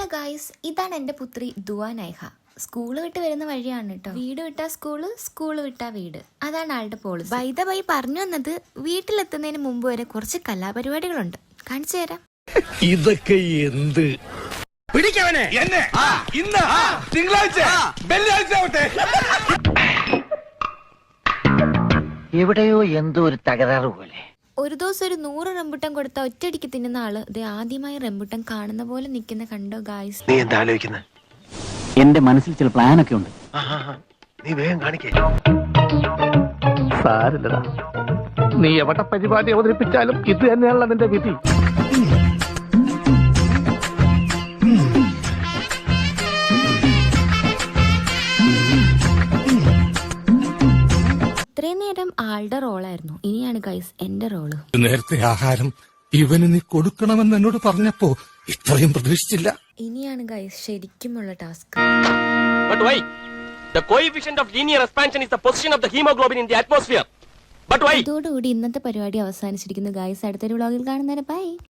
Hello guys ഇതാണ് എന്റെ പുത്രി ദുവാ നൈഹ. സ്കൂൾ വിട്ട് വരുന്ന വഴിയാണ് കേട്ടോ വീട് വിട്ടാ സ്കൂൾ സ്കൂൾ വിട്ടാ വീട്. അതാണ് ആളുടെ പോളിസി വൈദ വൈ പറഞ്ഞു വന്നത് വീട്ടിലെത്തുന്നതിന് മുമ്പ് വരെ കുറച്ച് കലാപരിപാടികളുണ്ട്. കാണിച്ചു തരാം. ഇതൊക്കെ എന്ത്? പിടിക്കവനെ. എന്നെ? ഇന്ന്? തിങ്കളാഴ്ച? വെള്ളിയാഴ്ച ആവട്ടെ. എവിടെയോ എന്തോ ഒരു തകരാറ് പോലെ. ഒരു ദിവസം ഒരു നൂറ് റംബുട്ടൻ കൊടുത്ത ഒറ്റയടിക്ക് തിന്നുന്ന ആൾ. ഇത് ആദ്യമായി റംബുട്ടൻ കാണുന്ന പോലെ നിൽക്കുന്ന കണ്ടോ ഗായ്സ് നീ എന്താ ആലോചിക്കുന്നത് എന്റെ മനസ്സിൽ ചില പ്ലാൻ ഒക്കെ ഉണ്ട് നീ വേഗം കാണിക്കേ. സാരില്ലടാ. നീ എവിടെ പരിപാടി അവതരിപ്പിച്ചാലും ഇത് തന്നെയാണല്ലോ നിന്റെ വിധി. നേരം ആളുടെ റോളായിരുന്നു ഇനിയാണ് ഗൈസ് എന്റെ റോൾ നേരത്തെ ആഹാരം ഇവന് നീ കൊടുക്കണമെന്ന് എന്നോട് പറഞ്ഞപ്പോ ഇത്രയും പ്രതീക്ഷിച്ചില്ല ഇനിയാണ് ഗൈസ് ശരിക്കുമുള്ള task But why? The coefficient of linear expansion is the position of the hemoglobin in the atmosphere. But why? ഇതോടുകൂടി ഇന്നത്തെ പരിപാടി അവസാനിച്ചിരിക്കുന്നു ഗൈസ് അടുത്തൊരു വ്ളോഗിൽ കാണുന്നവരെ ബൈ